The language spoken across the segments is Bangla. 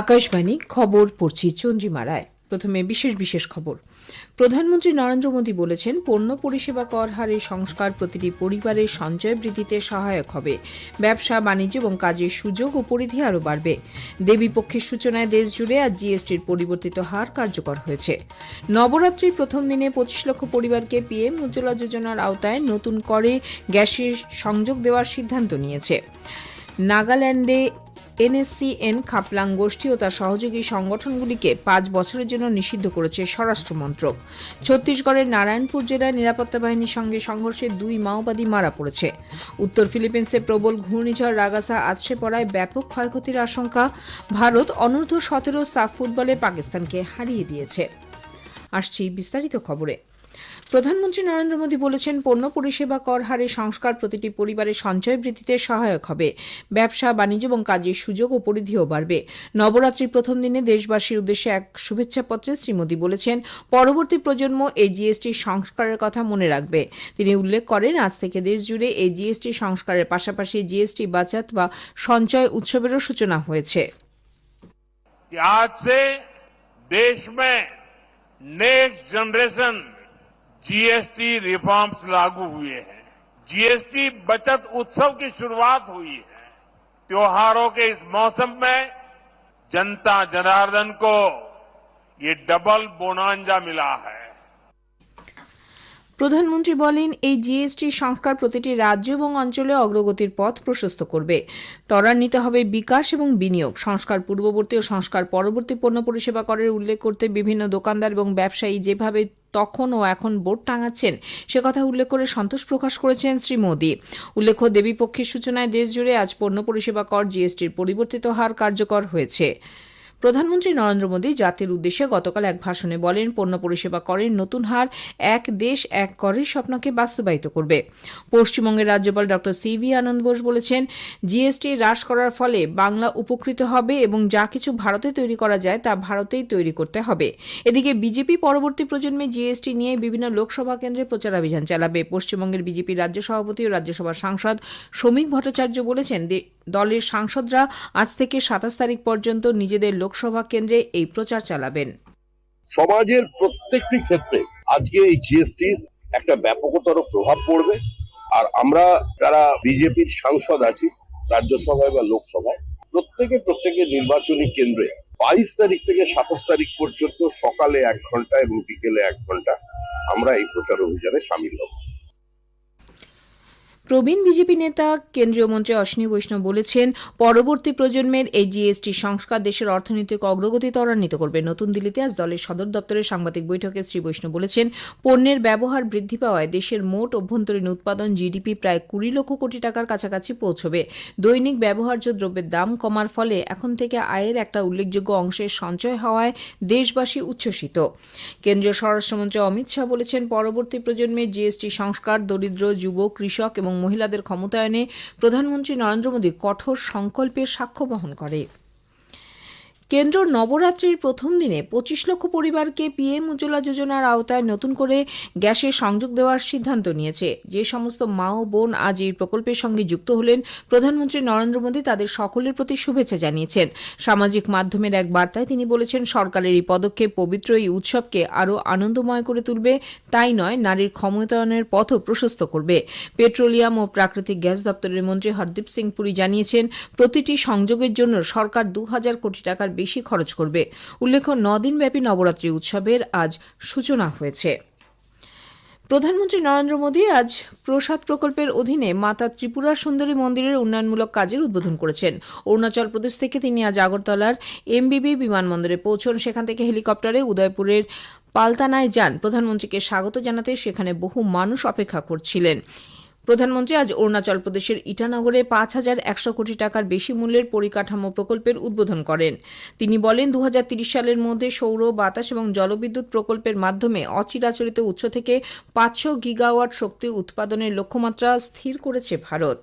আকাশবাণী, খবর পড়ছি চন্দ্রিমা রায়। প্রথমে বিশেষ বিশেষ খবর। প্রধানমন্ত্রী নরেন্দ্র মোদী বলেছেন, পণ্য পরিষেবা কর হারের সংস্কার প্রতিটি পরিবারের সঞ্চয় বৃদ্ধিতে সহায়ক হবে। ব্যবসা, বাণিজ্য এবং কাজের সুযোগ ও পরিধি আরও বাড়বে। দেবী পক্ষের সূচনায় দেশ জুড়ে আজ জিএসটির পরিবর্তিত হার কার্যকর হয়েছে। নবরাত্রির প্রথম দিনে পঁচিশ লক্ষ পরিবারকে পিএম উজ্জ্বলা যোজনার আওতায় নতুন করে গ্যাসের সংযোগ দেওয়ার সিদ্ধান্ত নিয়েছে। নাগাল্যান্ডে এনএসসিএন খাপলাং গোষ্ঠী ও তার সহযোগী সংগঠনগুলিকে পাঁচ বছরের জন্য নিষিদ্ধ করেছে স্বরাষ্ট্র মন্ত্রক। ছত্তিশগড়ের নারায়ণপুর জেলায় নিরাপত্তা বাহিনীর সঙ্গে সংঘর্ষে দুই মাওবাদী মারা পড়েছে। উত্তর ফিলিপিন্সে প্রবল ঘূর্ণিঝড় রাগাসা আছড়ে পড়ায় ব্যাপক ক্ষয়ক্ষতির আশঙ্কা। ভারত অনূর্ধ্ব সতেরো সাফ ফুটবলে পাকিস্তানকে হারিয়ে দিয়েছে। আসছি বিস্তারিত খবরে। প্রধানমন্ত্রী নরেন্দ্র মোদী বলেছেন পণ্য পরিষেবা কর হারে সংস্কার প্রতিটি পরিবারের সঞ্চয় বৃদ্ধিতে সহায়ক হবে ব্যবসা বাণিজ্য এবং কাজের সুযোগ ও পরিধিও বাড়বে নবরাত্রির প্রথম দিনে দেশবাসীর উদ্দেশ্যে এক শুভেচ্ছা পত্রে শ্রী মোদী বলেছেন পরবর্তী প্রজন্ম এই জিএসটি সংস্কারের কথা মনে রাখবে তিনি উল্লেখ করেন আজ থেকে দেশ জুড়ে এই জিএসটি সংস্কারের পাশাপাশি জিএসটি বাচাত বা সঞ্চয় উৎসবেরও সূচনা হয়েছে कि आज से देश में नेक्स्ट जनरेशन जीएसटी रिफॉर्म्स लागू हुए हैं जीएसटी बचत उत्सव की शुरुआत हुई है त्योहारों के इस मौसम में जनता जनार्दन को ये डबल बोनांजा मिला है প্রধানমন্ত্রী বলেন এই জিএসটি সংস্কার প্রতিটি রাজ্য এবং অঞ্চলে অগ্রগতির পথ প্রশস্ত করবে ত্বরান্বিত হবে বিকাশ এবং বিনিয়োগ সংস্কার পূর্ববর্তী ও সংস্কার পরবর্তী পণ্য পরিষেবা করের উল্লেখ করতে বিভিন্ন দোকানদার এবং ব্যবসায়ী যেভাবে তখন ও এখন বোর্ড টাঙাচ্ছেন। সে কথা উল্লেখ করে সন্তোষ প্রকাশ করেছেন শ্রী মোদী। উল্লেখ্য দেবী পক্ষের সূচনায় দেশজুড়ে আজ পণ্য পরিষেবা কর জিএসটির পরিবর্তিত হার কার্যকর হয়েছে। প্রধানমন্ত্রী নরেন্দ্র মোদী জাতির উদ্দেশ্যে গতকাল এক ভাষণে বলেন, পণ্য পরিষেবা করের নতুন হার, এক দেশ, এক করের স্বপ্নকে বাস্তবায়িত করবে। পশ্চিমবঙ্গের রাজ্যপাল ড সিভি আনন্দ বোস বলেছেন, জিএসটি হ্রাস করার ফলে বাংলা উপকৃত হবে এবং যা কিছু ভারতে তৈরি করা যায় তা ভারতেই তৈরি করতে হবে। এদিকে বিজেপি পরবর্তী প্রজন্মে জিএসটি নিয়ে বিভিন্ন লোকসভা কেন্দ্রে প্রচারাভিযান চালাবে। পশ্চিমবঙ্গের বিজেপির রাজ্য সভাপতি ও রাজ্যসভার সাংসদ শ্রমিক ভট্টাচার্য বলেছেন দলের সাংসদরা আজ থেকে সাতাশ তারিখ পর্যন্ত নিজেদের লোকসভা কেন্দ্রে এই প্রচার চালাবেন। সমাজের প্রত্যেকটি ক্ষেত্রে আজকে এই জিএসটির একটা ব্যাপকতর প্রভাব পড়বে। আর আমরা যারা বিজেপির সাংসদ আছি, রাজ্যসভায় বা লোকসভায়, প্রত্যেকে প্রত্যেকের নির্বাচনী কেন্দ্রে বাইশ তারিখ থেকে সাতাশ তারিখ পর্যন্ত সকালে এক ঘণ্টা এবং বিকেলে এক ঘণ্টা আমরা এই প্রচার অভিযানে সামিল হব। প্রবীণ বিজেপি নেতা কেন্দ্রীয় মন্ত্রী অশ্বিনী বৈষ্ণব বলেছেন, পরবর্তী প্রজন্মের এই জিএসটি সংস্কার দেশের অর্থনৈতিক অগ্রগতি ত্বরান্বিত করবে। নতুন দিল্লিতে আজ দলের সদর দপ্তরের সাংবাদিক বৈঠকে শ্রী বৈষ্ণব বলেছেন, পণ্যের ব্যবহার বৃদ্ধি পাওয়ায় দেশের মোট অভ্যন্তরীণ উৎপাদন জিডিপি প্রায় কুড়ি লক্ষ কোটি টাকার কাছাকাছি পৌঁছবে। দৈনিক ব্যবহার্য দ্রব্যের দাম কমার ফলে এখন থেকে আয়ের একটা উল্লেখযোগ্য অংশের সঞ্চয় হওয়ায় দেশবাসী উচ্ছ্বসিত। কেন্দ্রীয় স্বরাষ্ট্রমন্ত্রী অমিত শাহ বলেছেন, পরবর্তী প্রজন্মের জিএসটি সংস্কার, দরিদ্র যুব কৃষক এবং মহিলাদের ক্ষমতায়নে প্রধানমন্ত্রী নরেন্দ্র মোদী কঠোর সংকল্পের সাক্ষ্য বহন করে। কেন্দ্র নবরাত্রির প্রথম দিনে পঁচিশ লক্ষ পরিবারকে পিএম উজ্জ্বলা যোজনার আওতায় নতুন করে গ্যাসের সংযোগ দেওয়ার সিদ্ধান্ত নিয়েছে। যে সমস্ত মা ও বোন আজ এই প্রকল্পের সঙ্গে যুক্ত হলেন, প্রধানমন্ত্রী নরেন্দ্র মোদী তাদের সকলের প্রতি শুভেচ্ছা জানিয়েছেন। সামাজিক মাধ্যমের এক বার্তায় তিনি বলেছেন, সরকারের এই পদক্ষেপ পবিত্র এই উৎসবকে আরও আনন্দময় করে তুলবে। তাই নয়, নারীর ক্ষমতায়নের পথও প্রশস্ত করবে। পেট্রোলিয়াম ও প্রাকৃতিক গ্যাস দপ্তরের মন্ত্রী হরদীপ সিং পুরী জানিয়েছেন, প্রতিটি সংযোগের জন্য সরকার দু হাজার কোটি টাকার বেশি খরচ করবে। উল্লেখ্য, নদিনব্যাপী নবরাত্রি উৎসবের আজ সূচনা হয়েছে। প্রধানমন্ত্রী নরেন্দ্র মোদী আজ প্রসাদ প্রকল্পের অধীনে মাতা ত্রিপুরা সুন্দরী মন্দিরের উন্নয়নমূলক কাজের উদ্বোধন করেছেন। অরুণাচল প্রদেশ থেকে তিনি আজ আগরতলার এমবিবি বিমানবন্দরে পৌঁছন। সেখান থেকে হেলিকপ্টারে উদয়পুরের পালতানায় যান। প্রধানমন্ত্রীকে স্বাগত জানাতে সেখানে বহু মানুষ অপেক্ষা করছিলেন। প্রধানমন্ত্রী আজ অরুণাচল প্রদেশের ইটানগরে পাঁচ হাজার একশো কোটি টাকার বেশি মূল্যের পরিকাঠামো প্রকল্পের উদ্বোধন করেন। তিনি বলেন দু সালের মধ্যে সৌর, বাতাস এবং জলবিদ্যুৎ প্রকল্পের মাধ্যমে অচিরাচরিত উৎস থেকে পাঁচশো গিগাওয়াট শক্তি উৎপাদনের লক্ষ্যমাত্রা স্থির করেছে ভারত।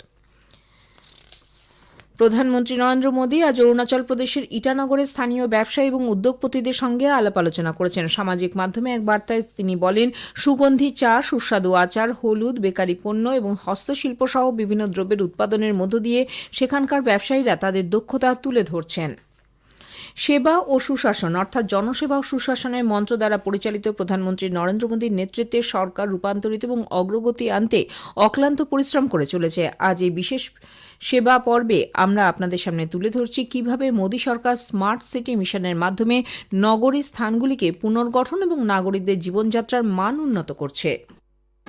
প্রধানমন্ত্রী নরেন্দ্র মোদী আজ অরুণাচল প্রদেশের ইটানগরে স্থানীয় ব্যবসায়ী এবং উদ্যোগপতিদের সঙ্গে আলাপ আলোচনা করেছেন। সামাজিক মাধ্যমে এক বার্তায় তিনি বলেন, সুগন্ধি চা, সুস্বাদু আচার, হলুদ, বেকারি পণ্য এবং হস্তশিল্প সহ বিভিন্ন দ্রব্যের উৎপাদনের মধ্য দিয়ে সেখানকার ব্যবসায়ীরা তাদের দক্ষতা তুলে ধরছেন। সেবা ও সুশাসন, অর্থাৎ জনসেবা ও সুশাসনের মন্ত্র দ্বারা পরিচালিত প্রধানমন্ত্রী নরেন্দ্র মোদীর নেতৃত্বে সরকার রূপান্তরিত এবং অগ্রগতি আনতে অক্লান্ত পরিশ্রম করে চলেছে। আজ এই বিশেষ সেবা পর্বে আমরা আপনাদের সামনে তুলে ধরছি কীভাবে মোদী সরকার স্মার্ট সিটি মিশনের মাধ্যমে নগরী স্থানগুলিকে পুনর্গঠন এবং নাগরিকদের জীবনযাত্রার মান উন্নত করছে।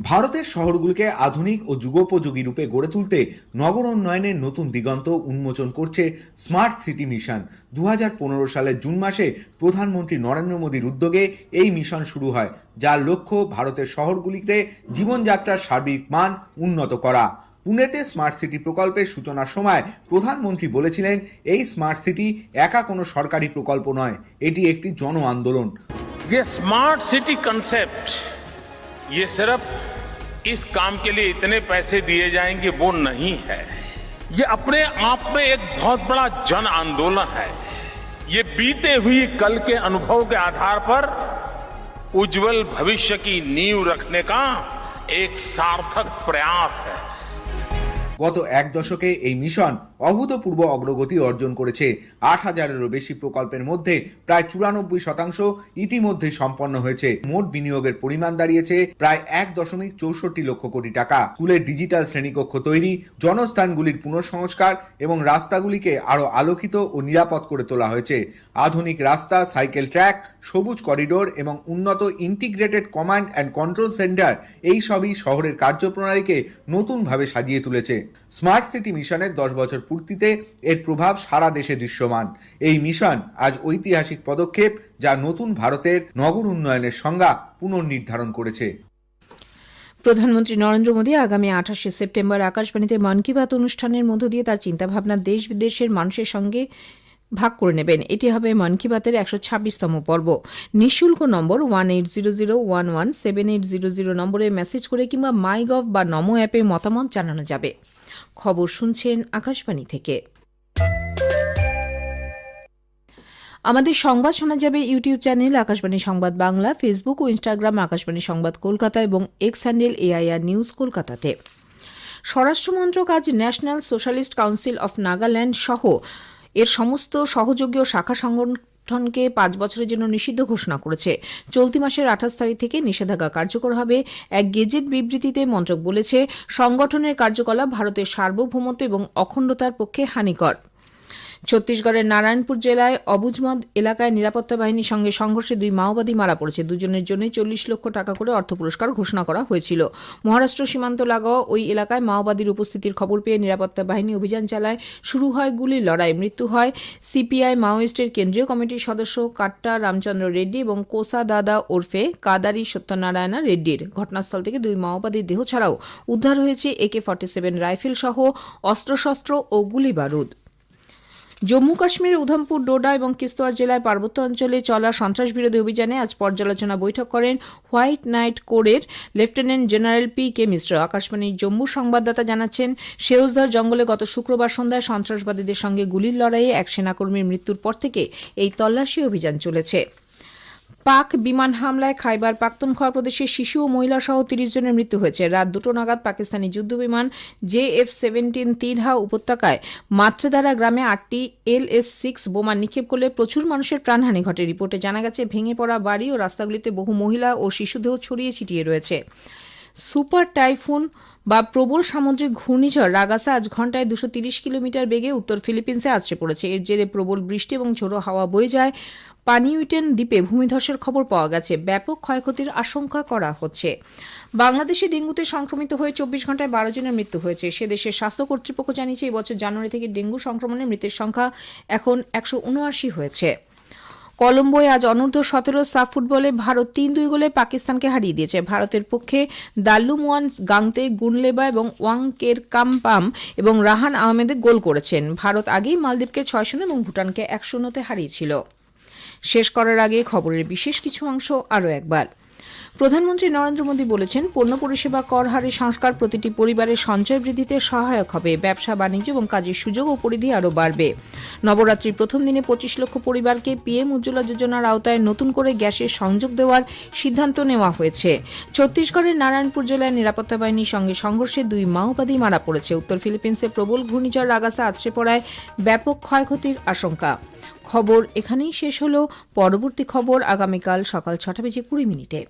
ভারতের শহরগুলিকে আধুনিক ও যুগোপযোগী রূপে গড়ে তুলতে নগর উন্নয়নের নতুন দিগন্ত উন্মোচন করছে স্মার্ট সিটি মিশন। দু হাজার পনেরো সালের জুন মাসে প্রধানমন্ত্রী নরেন্দ্র মোদীর উদ্যোগে এই মিশন শুরু হয়, যার লক্ষ্য ভারতের শহরগুলিতে জীবনযাত্রার সার্বিক মান উন্নত করা। পুনেতে স্মার্ট সিটি প্রকল্পের সূচনার সময় প্রধানমন্ত্রী বলেছিলেন, এই স্মার্ট সিটি একা কোনো সরকারি প্রকল্প নয়, এটি একটি জন আন্দোলন। স্মার্ট সিটি কনসেপ্ট ये सिर्फ इस काम के लिए इतने पैसे दिए जाएंगे वो नहीं है ये अपने आप में एक बहुत बड़ा जन आंदोलन है ये बीते हुई कल के अनुभव के आधार पर उज्जवल भविष्य की नींव रखने का एक सार्थक प्रयास है গত এক দশকে এই মিশন অভূতপূর্ব অগ্রগতি অর্জন করেছে। আট হাজারেরও বেশি প্রকল্পের মধ্যে প্রায় চুরানব্বই শতাংশ ইতিমধ্যে সম্পন্ন হয়েছে। মোট বিনিয়োগের পরিমাণ দাঁড়িয়েছে প্রায় এক দশমিক চৌষট্টি লক্ষ কোটি টাকা। স্কুলের ডিজিটাল শ্রেণীকক্ষ তৈরি, জনস্থানগুলির পুনঃসংস্কার এবং রাস্তাগুলিকে আরও আলোকিত ও নিরাপদ করে তোলা হয়েছে। আধুনিক রাস্তা, সাইকেল ট্র্যাক, সবুজ করিডোর এবং উন্নত integrated command and control centre এই সবই শহরের কার্যপ্রণালীকে নতুনভাবে সাজিয়ে তুলেছে। স্মার্ট সিটি মিশনের দশ বছর পূর্তিতে এর প্রভাব সারা দেশে দৃশ্যমান। এই মিশন আজ ঐতিহাসিক পদক্ষেপ যা নতুন ভারতের নগর উন্নয়নের সংজ্ঞা পুনর্নির্ধারণ করেছে। প্রধানমন্ত্রী নরেন্দ্র মোদী আগামী আঠাশে সেপ্টেম্বর আকাশবাণীতে মন কি বাত অনুষ্ঠানের মধ্য দিয়ে তার চিন্তাভাবনা দেশ বিদেশের মানুষের সঙ্গে ভাগ করে নেবেন। এটি হবে মন কি বাতের একশো ছাব্বিশতম পর্ব। নিঃশুল্ক number one eight zero zero one one seven eight zero zero নম্বরে মেসেজ করে কিংবা মাই গভ বা নমো অ্যাপে মতামত জানানো যাবে। খবর শুনছেন আকাশবাণী থেকে। আমাদের সংবাদ শোনা যাবে ইউটিউব চ্যানেল আকাশবাণী সংবাদ বাংলা, ফেসবুক ও ইনস্টাগ্রাম আকাশবাণী সংবাদ কলকাতা এবং এক্স হ্যান্ডেল এআইআর নিউজ কলকাতাতে। স্বরাষ্ট্রমন্ত্রক আজ National Socialist Council of Nagaland সহ এর সমস্ত সহযোগী ও শাখা সংগঠনকে পাঁচ বছরের জন্য নিষিদ্ধ ঘোষণা করেছে। চলতি মাসের আঠাশ তারিখ থেকে নিষেধাজ্ঞা কার্যকর হবে। এক গেজেট বিবৃতিতে মন্ত্রক বলেছে, সংগঠনের কার্যকলাপ ভারতের সার্বভৌমত্ব এবং অখণ্ডতার পক্ষে হানিকর। ছত্তিশগড়ের নারায়ণপুর জেলায় অবুজমদ এলাকায় নিরাপত্তা বাহিনীর সঙ্গে সংঘর্ষে দুই মাওবাদী মারা পড়েছে। দুজনের জন্য চল্লিশ লক্ষ টাকা করে অর্থ পুরস্কার ঘোষণা করা হয়েছিল। মহারাষ্ট্র সীমান্ত লাগোয়া ওই এলাকায় মাওবাদীর উপস্থিতির খবর পেয়ে নিরাপত্তা বাহিনী অভিযান চালায়। শুরু হয় গুলির লড়াই, মৃত্যু হয় সিপিআই মাওয়িস্টের কেন্দ্রীয় কমিটির সদস্য কাট্টা রামচন্দ্র রেড্ডি এবং কোসা দাদা ওরফে কাদারি সত্যনারায়ণা রেড্ডির। ঘটনাস্থল থেকে দুই মাওবাদীর দেহ ছাড়াও উদ্ধার হয়েছে একে ফর্টি সেভেন রাইফেল সহ অস্ত্রশস্ত্র ও গুলি বারুদ জম্মু কাশ্মীরের উধমপুর, ডোডা এবং কিস্তোয়ার জেলায় পার্বত্য অঞ্চলে চলা সন্ত্রাস বিরোধী অভিযানে আজ পর্যালোচনা বৈঠক করেন হোয়াইট নাইট কোরের lieutenant general P K Mishra. আকাশবাণীর জম্মু সংবাদদাতা জানাচ্ছেন সেউজদার জঙ্গলে গত শুক্রবার সন্ধ্যায় সন্ত্রাসবাদীদের সঙ্গে গুলির লড়াইয়ে এক সেনাকর্মীর মৃত্যুর পর থেকে এই তল্লাশি অভিযান চলেছে। পাক বিমান হামলায় খাইবার পাখতুনখোয়া প্রদেশে শিশু ও মহিলা সহ তিরিশ জনের মৃত্যু হয়েছে। রাত দুটো নাগাদ পাকিস্তানি যুদ্ধ বিমান জে এফ সেভেন্টিন তিরহা উপত্যকায় মাত্রেদারা গ্রামে আটটি এল এস সিক্স বোমা নিক্ষেপ করলে প্রচুর মানুষের প্রাণহানি ঘটে। রিপোর্টে জানা গেছে, ভেঙে পড়া বাড়ি ও রাস্তাগুলিতে বহু মহিলা ও শিশুদেহ ছড়িয়ে ছিটিয়ে রয়েছে। সুপার টাইফুন বা প্রবল সামুদ্রিক ঘূর্ণিঝড় রাগাসা আজ ঘন্টায় দুশো তিরিশ কিলোমিটার বেগে উত্তর ফিলিপিন্সে আছড়ে পড়েছে। এর জেরে প্রবল বৃষ্টি এবং ঝোড়ো হাওয়া বয়ে যায়। পানিউইটেন দ্বীপে ভূমিধসের খবর পাওয়া গেছে। ব্যাপক ক্ষয়ক্ষতির আশঙ্কা করা হচ্ছে। বাংলাদেশে ডেঙ্গুতে সংক্রমিত হয়ে চব্বিশ ঘন্টায় বারো জনের মৃত্যু হয়েছে। সে দেশের স্বাস্থ্য কর্তৃপক্ষ জানিয়েছে এই বছর জানুয়ারি থেকে ডেঙ্গু সংক্রমণের মৃতের সংখ্যা এখন একশো উনআশি হয়েছে। কলম্বোয় আজ অনূর্ধ্ব সতেরো সাফ ফুটবলে ভারত তিন দুই গোলে পাকিস্তানকে হারিয়ে দিয়েছে। ভারতের পক্ষে দাল্লুমওয়ান গাংতে, গুনলেবা এবং ওয়াংকের কামপাম এবং রাহান আহমেদে গোল করেছেন। ভারত আগেই মালদ্বীপকে ছয় শূন্য এবং ভুটানকে এক শূন্যতে হারিয়েছিল। শেষ করার আগে খবরের বিশেষ কিছু অংশ আরও একবার। প্রধানমন্ত্রী নরেন্দ্র মোদী বলেছেন, পণ্য পরিষেবা কর হারের সংস্কার প্রতিটি পরিবারের সঞ্চয় বৃদ্ধিতে সহায়ক হবে। ব্যবসা, বাণিজ্য এবং কাজের সুযোগ ও পরিধি আরও বাড়বে। নবরাত্রির প্রথম দিনে পঁচিশ লক্ষ পরিবারকে পিএম উজ্জ্বলা যোজনার আওতায় নতুন করে গ্যাসের সংযোগ দেওয়ার সিদ্ধান্ত নেওয়া হয়েছে। ছত্তিশগড়ের নারায়ণপুর জেলায় নিরাপত্তা বাহিনীর সঙ্গে সংঘর্ষে দুই মাওবাদী মারা পড়েছে। উত্তর ফিলিপিন্সে প্রবল ঘূর্ণিঝড় রাগাসা আছড়ে পড়ায় ব্যাপক ক্ষয়ক্ষতির আশঙ্কা। খবর এখানেই শেষ হলো। পরবর্তী খবর আগামীকাল সকাল ছটা বেজে কুড়ি মিনিটে।